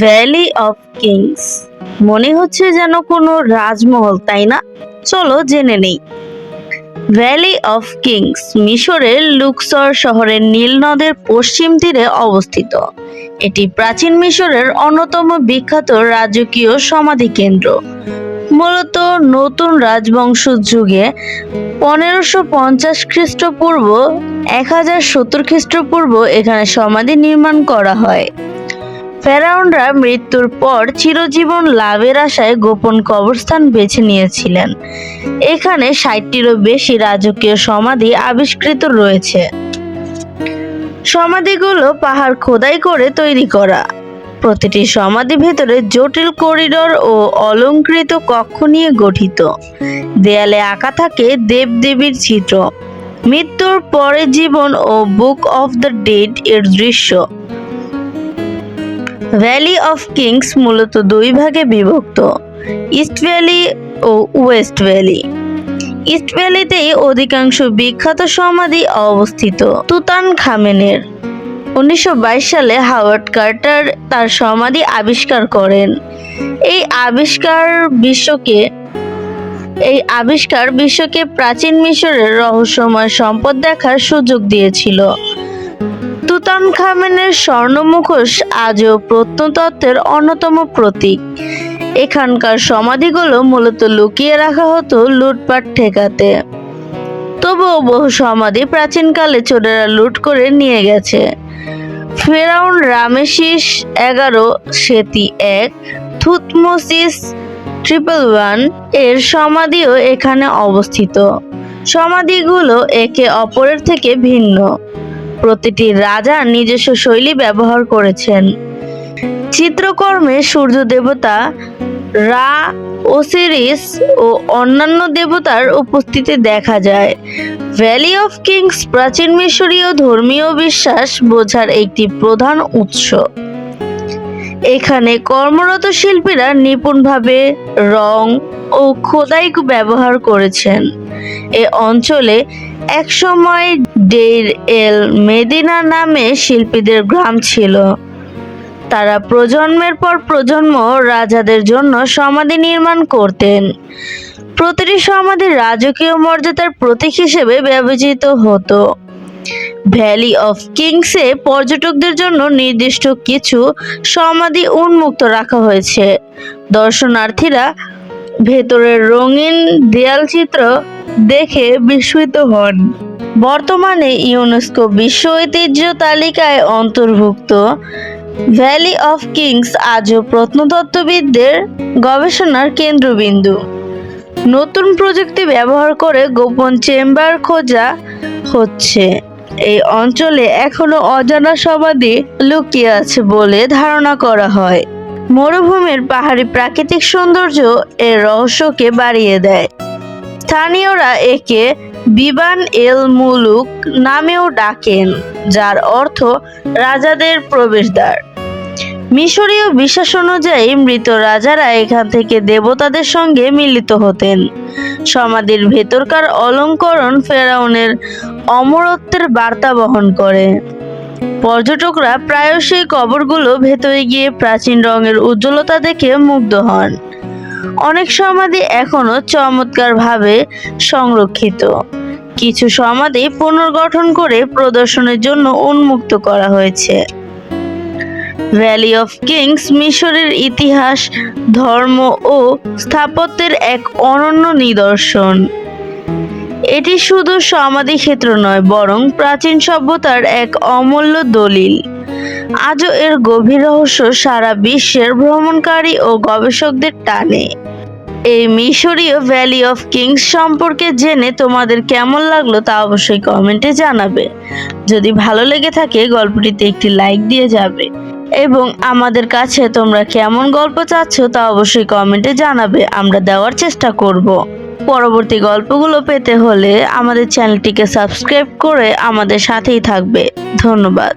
Valley of Kings মনে হচ্ছে যেন কোনো রাজমহল, তাই না? চলো জেনে নেই। ভ্যালি অফ কিংস মিশরের লুকসর শহরের নীল নদের পশ্চিম তীরে অবস্থিত। এটি প্রাচীন মিশরের অন্যতম বিখ্যাত রাজকীয় সমাধি কেন্দ্র মূলত নতুন রাজবংশ যুগে পনেরোশো পঞ্চাশ খ্রিস্টপূর্ব, এক হাজার সত্তর খ্রিস্টপূর্ব এখানে সমাধি নির্মাণ করা হয়। ফেরাউনরা মৃত্যুর পর চিরজীবন লাভের আশায় গোপন কবরস্থান বেছে নিয়েছিলেন। এখানে ষাটটিরও বেশি রাজকীয় সমাধি আবিষ্কৃত রয়েছে। সমাধিগুলো পাহাড় খোদাই করে তৈরি করা। প্রতিটি সমাধি ভেতরে জটিল করিডোর ও অলঙ্কৃত কক্ষ নিয়ে গঠিত। দেয়ালে আঁকা থাকে দেবদেবীর চিত্র। মৃত্যুর পরে জীবন ও বুক অফ দ্য ডেড এর দৃশ্য। ভ্যালি অফ কিংস মূলত দুই ভাগে বিভক্ত ইস্ট ভ্যালি ও ওয়েস্ট ভ্যালি ইস্ট ভ্যালিতেই অধিকাংশ বিখ্যাত সমাধি অবস্থিত, তুতান খামেনের। উনিশশো বাইশ সালে হাওয়ার্ড কার্টার তার সমাধি আবিষ্কার করেন। এই আবিষ্কার বিশ্বকে, এই আবিষ্কার বিশ্বকে প্রাচীন মিশরের রহস্যময় সম্পদ দেখার সুযোগ দিয়েছিল। তুতান খামেনের স্বর্ণ মুখোশ আজও প্রত্নতত্ত্বের অন্যতম প্রতীক। এখানকার সমাধিগুলো মূলত লুকিয়ে রাখা হতো লুটপাট ঠেকাতে। তবুও বহু সমাধি প্রাচীনকালে চোরেরা লুট করে নিয়ে গেছে। ফেরাউন রামেশিস এগারো, সেতি এক, থুতমোসিস ট্রিপল ওয়ানের সমাধিও এখানে অবস্থিত। সমাধিগুলো একে অপরের থেকে ভিন্ন। প্রতিটি রাজা নিজস্ব শৈলী ব্যবহার করেছেন। চিত্রকর্মে সূর্য দেবতা রা ওসিরিস ও অন্যান্য দেবতার উপস্থিতি দেখা যায়। ভ্যালি অফ কিংস প্রাচীন মিশরীয় ধর্মীয় বিশ্বাস বোঝার একটি প্রধান উৎস। এখানে কর্মরত শিল্পীরা নিপুণভাবে রং ও খোদাই ব্যবহার করেছেন। এ অঞ্চলে একসময় ডের এল মেদিনা নামে শিল্পীদের গ্রাম ছিল। তারা প্রজন্মের পর প্রজন্ম রাজাদের জন্য সমাধি নির্মাণ করতেন। প্রতিটি সমাধি রাজকীয় মর্যাদার প্রতীক হিসেবে বিবেচিত হতো। ভ্যালি অফ কিংসে পর্যটকদের জন্য নির্দিষ্ট কিছু সমাধি উন্মুক্ত রাখা হয়েছে। দর্শনার্থীরা ভেতরের রঙিন দেয়াল চিত্র দেখে বিস্মিত হন। বর্তমানে ইউনেস্কো বিশ্ব ঐতিহ্য তালিকায় অন্তর্ভুক্ত। ভ্যালি অফ কিংস আজও প্রত্নতত্ত্ববিদদের গবেষণার কেন্দ্রবিন্দু। নতুন প্রযুক্তি ব্যবহার করে গোপন চেম্বার খোঁজা হচ্ছে। এই অঞ্চলে এখনও অজানা সমাধি লুকিয়ে আছে বলে ধারণা করা হয়। মরুভূমির পাহাড়ি প্রাকৃতিক সৌন্দর্য এর রহস্যকে বাড়িয়ে দেয়। স্থানীয়রা একে বিবান এল মুলুক নামেও ডাকেন, যার অর্থ রাজাদের প্রবেশদ্বার। মিশরীয় বিশ্বাস অনুযায়ী মৃত রাজারা এখান থেকে দেবতাদের সঙ্গে মিলিত হতেন। সমাধির ভেতরকার অলঙ্করণ ফেরাউনের অমরত্বের বার্তা বহন করে। পর্যটকরা প্রায়শই কবরগুলো ভেতরে গিয়ে প্রাচীন রঙের উজ্জ্বলতা দেখে মুগ্ধ হন। অনেক সমাধি এখনও চমৎকারভাবে সংরক্ষিত। কিছু সমাধি পুনর্গঠন করে প্রদর্শনের জন্য উন্মুক্ত করা হয়েছে। ভ্যালি অফ কিংস মিশরের ইতিহাস, ধর্ম ও স্থাপত্যের এক অনন্য নিদর্শন। এটি শুধু সমাধি ক্ষেত্র নয়, বরং প্রাচীন সভ্যতার এক অমূল্য দলিল। আজও এর গভীর রহস্য সারা বিশ্বের ভ্রমণকারী ও গবেষকদের টানে। এই মিশরীয় ভ্যালি অফ কিংস সম্পর্কে জেনে তোমাদের কেমন লাগল তা অবশ্যই কমেন্টে জানাবে। যদি ভালো লেগে থাকে, গল্পটিতে একটি লাইক দিয়ে যাবে। এবং আমাদের কাছে তোমরা কেমন গল্প চাচ্ছ তা অবশ্যই কমেন্টে জানাবে, আমরা দেওয়ার চেষ্টা করব। পরবর্তী গল্পগুলো পেতে হলে আমাদের চ্যানেলটিকে সাবস্ক্রাইব করে আমাদের সাথেই থাকবে। ধন্যবাদ।